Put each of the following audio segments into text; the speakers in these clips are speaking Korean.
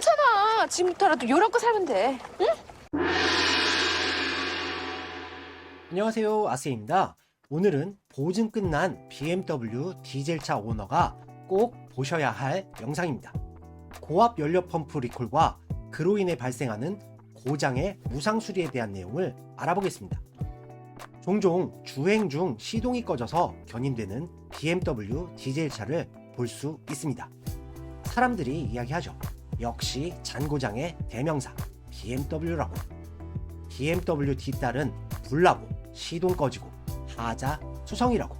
괜찮아. 지금부터라도 요렇게 살면 돼. 응? 안녕하세요 아세입니다 오늘은 보증 끝난 BMW 디젤차 오너가 꼭 보셔야 할 영상입니다 고압 연료 펌프 리콜과 그로 인해 발생하는 고장의 무상 수리에 대한 내용을 알아보겠습니다 종종 주행 중 시동이 꺼져서 견인되는 BMW 디젤차를 볼 수 있습니다 사람들이 이야기하죠 역시 잔고장의 대명사 BMW라고. BMW 뒷달은 불나고 시동 꺼지고 하자 수성이라고.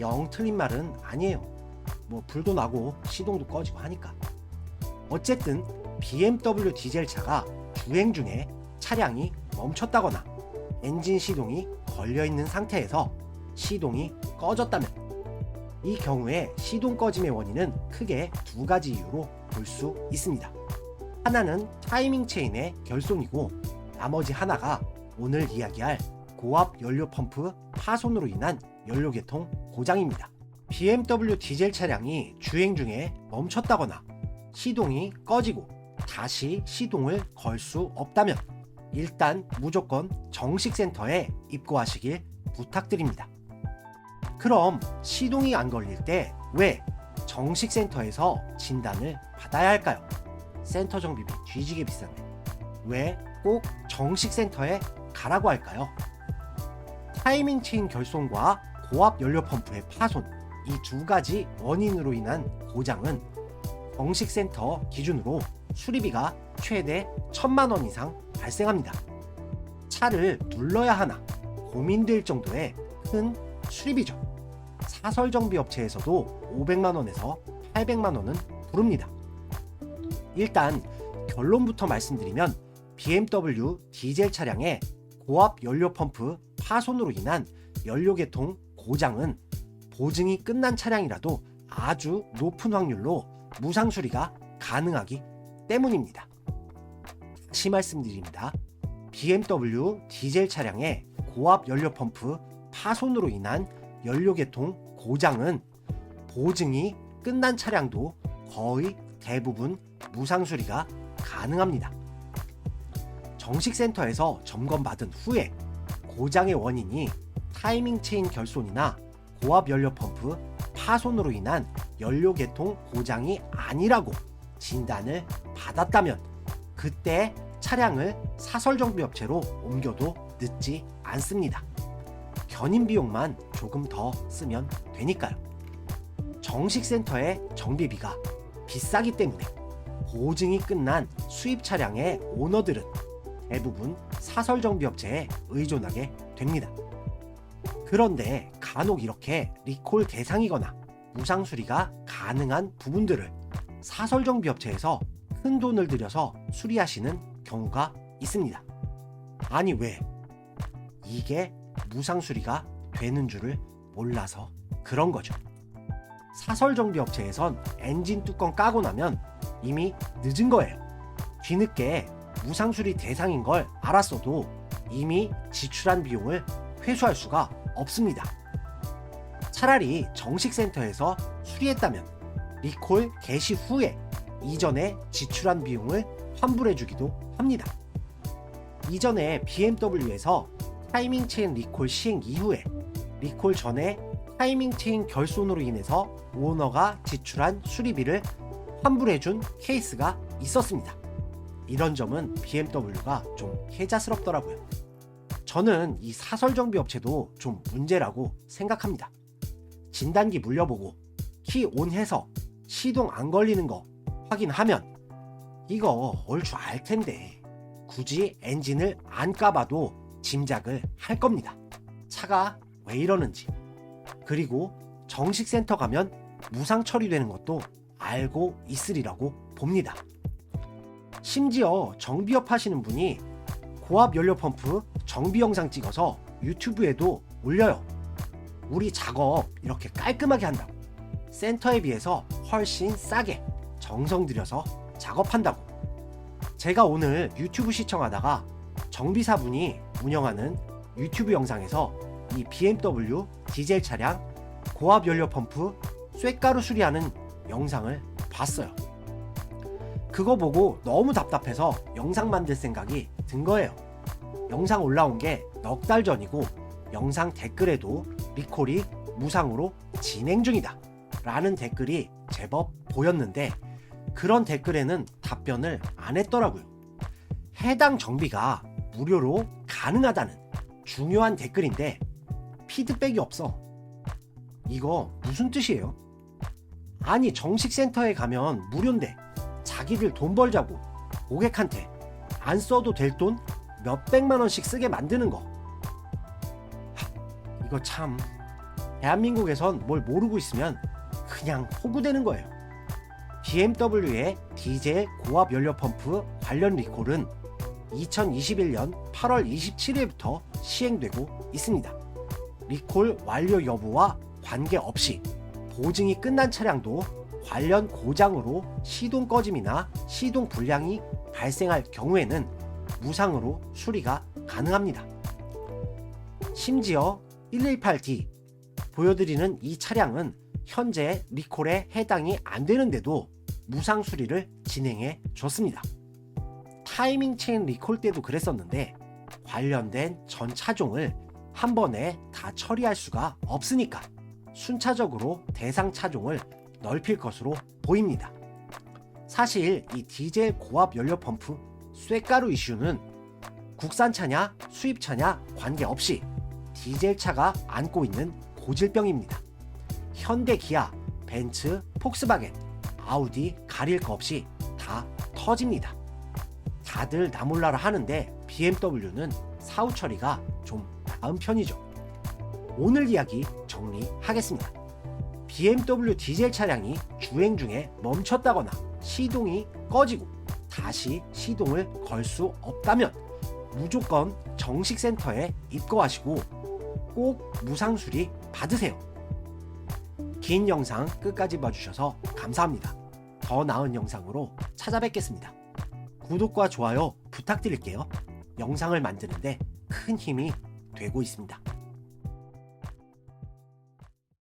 영 틀린 말은 아니에요. 뭐 불도 나고 시동도 꺼지고 하니까. 어쨌든 BMW 디젤 차가 주행 중에 차량이 멈췄다거나 엔진 시동이 걸려 있는 상태에서 시동이 꺼졌다면 이 경우에 시동 꺼짐의 원인은 크게 두 가지 이유로 볼 수 있습니다 하나는 타이밍 체인의 결손이고 나머지 하나가 오늘 이야기할 고압 연료 펌프 파손으로 인한 연료 계통 고장입니다. BMW 디젤 차량이 주행 중에 멈췄다거나 시동이 꺼지고 다시 시동을 걸 수 없다면 일단 무조건 정식 센터에 입고하시길 부탁드립니다. 그럼 시동이 안 걸릴 때 왜 정식 센터에서 진단을 받아야 할까요? 센터 정비비 뒤지게 비싼데 왜 꼭 정식 센터에 가라고 할까요? 타이밍 체인 결손과 고압 연료 펌프의 파손 이 두 가지 원인으로 인한 고장은 정식 센터 기준으로 수리비가 최대 천만 원 이상 발생합니다. 차를 눌러야 하나 고민될 정도의 큰 수리비죠. 사설 정비 업체에서도 500만 원에서 800만 원은 부릅니다. 일단 결론부터 말씀드리면 BMW 디젤 차량의 고압 연료 펌프 파손으로 인한 연료 계통 고장은 보증이 끝난 차량이라도 아주 높은 확률로 무상 수리가 가능하기 때문입니다. 다시 말씀드립니다. BMW 디젤 차량의 고압 연료 펌프 파손으로 인한 연료 계통 고장은 보증이 끝난 차량도 거의 대부분 무상 수리가 가능합니다. 정식 센터에서 점검받은 후에 고장의 원인이 타이밍 체인 결손이나 고압 연료 펌프 파손으로 인한 연료 계통 고장이 아니라고 진단을 받았다면 그때 차량을 사설 정비 업체로 옮겨도 늦지 않습니다. 견인 비용만 조금 더 쓰면 되니까요. 정식 센터의 정비비가 비싸기 때문에 보증이 끝난 수입 차량의 오너들은 대부분 사설 정비 업체에 의존하게 됩니다. 그런데 간혹 이렇게 리콜 대상이거나 무상 수리가 가능한 부분들을 사설 정비 업체에서 큰 돈을 들여서 수리하시는 경우가 있습니다. 아니 왜? 이게 무상 수리가 되는 줄을 몰라서 그런 거죠. 사설 정비 업체에선 엔진 뚜껑 까고 나면 이미 늦은 거예요. 뒤늦게 무상 수리 대상인 걸 알았어도 이미 지출한 비용을 회수할 수가 없습니다. 차라리 정식 센터에서 수리했다면 리콜 개시 후에 이전에 지출한 비용을 환불해 주기도 합니다. 이전에 BMW에서 타이밍 체인 리콜 시행 이후에 리콜 전에 타이밍 체인 결손으로 인해서 오너가 지출한 수리비를 환불해 준 케이스가 있었습니다. 이런 점은 BMW가 좀 혜자스럽더라고요. 저는 이 사설 정비 업체도 좀 문제라고 생각합니다. 진단기 물려보고 키 온해서 시동 안 걸리는 거 확인하면 이거 얼추 알 텐데 굳이 엔진을 안 까봐도 짐작을 할 겁니다. 차가 왜 이러는지. 그리고 정식 센터 가면 무상 처리되는 것도 알고 있으리라고 봅니다. 심지어 정비업 하시는 분이 고압 연료 펌프 정비 영상 찍어서 유튜브에도 올려요. 우리 작업 이렇게 깔끔하게 한다고. 센터에 비해서 훨씬 싸게 정성 들여서 작업한다고. 제가 오늘 유튜브 시청하다가 정비사분이 운영하는 유튜브 영상에서 이 BMW 디젤 차량 고압 연료 펌프 쇳가루 수리하는 영상을 봤어요. 그거 보고 너무 답답해서 영상 만들 생각이 든 거예요. 영상 올라온 게 넉 달 전이고 영상 댓글에도 리콜이 무상으로 진행 중이다. 라는 댓글이 제법 보였는데 그런 댓글에는 답변을 안 했더라고요. 해당 정비가 무료로 가능하다는 중요한 댓글인데 피드백이 없어. 이거 무슨 뜻이에요? 아니 정식 센터에 가면 무료인데 자기들 돈 벌자고 고객한테 안 써도 될 돈 몇백만 원씩 쓰게 만드는 거. 하, 이거 참 대한민국에선 뭘 모르고 있으면 그냥 호구되는 거예요. BMW의 디젤 고압 연료 펌프 관련 리콜은 2021년 8월 27일부터 시행되고 있습니다. 리콜 완료 여부와 관계없이 보증이 끝난 차량도 관련 고장으로 시동 꺼짐이나 시동 불량이 발생할 경우에는 무상으로 수리가 가능합니다. 심지어 118D 보여드리는 이 차량은 현재 리콜에 해당이 안 되는데도 무상 수리를 진행해 줬습니다. 타이밍 체인 리콜 때도 그랬었는데 관련된 전 차종을 한 번에 다 처리할 수가 없으니까 순차적으로 대상 차종을 넓힐 것으로 보입니다. 사실 이 디젤 고압 연료 펌프 쇳가루 이슈는 국산차냐 수입차냐 관계없이 디젤차가 안고 있는 고질병입니다. 현대 기아, 벤츠, 폭스바겐, 아우디 가릴 거 없이 다 터집니다. 다들 나몰라라 하는데 BMW는 사후 처리가 좀 나은 편이죠. 오늘 이야기 정리하겠습니다. BMW 디젤 차량이 주행 중에 멈췄다거나 시동이 꺼지고 다시 시동을 걸 수 없다면 무조건 정식 센터에 입고하시고 꼭 무상 수리 받으세요. 긴 영상 끝까지 봐주셔서 감사합니다. 더 나은 영상으로 찾아뵙겠습니다. 구독과 좋아요 부탁드릴게요. 영상을 만드는데 큰 힘이 되고 있습니다.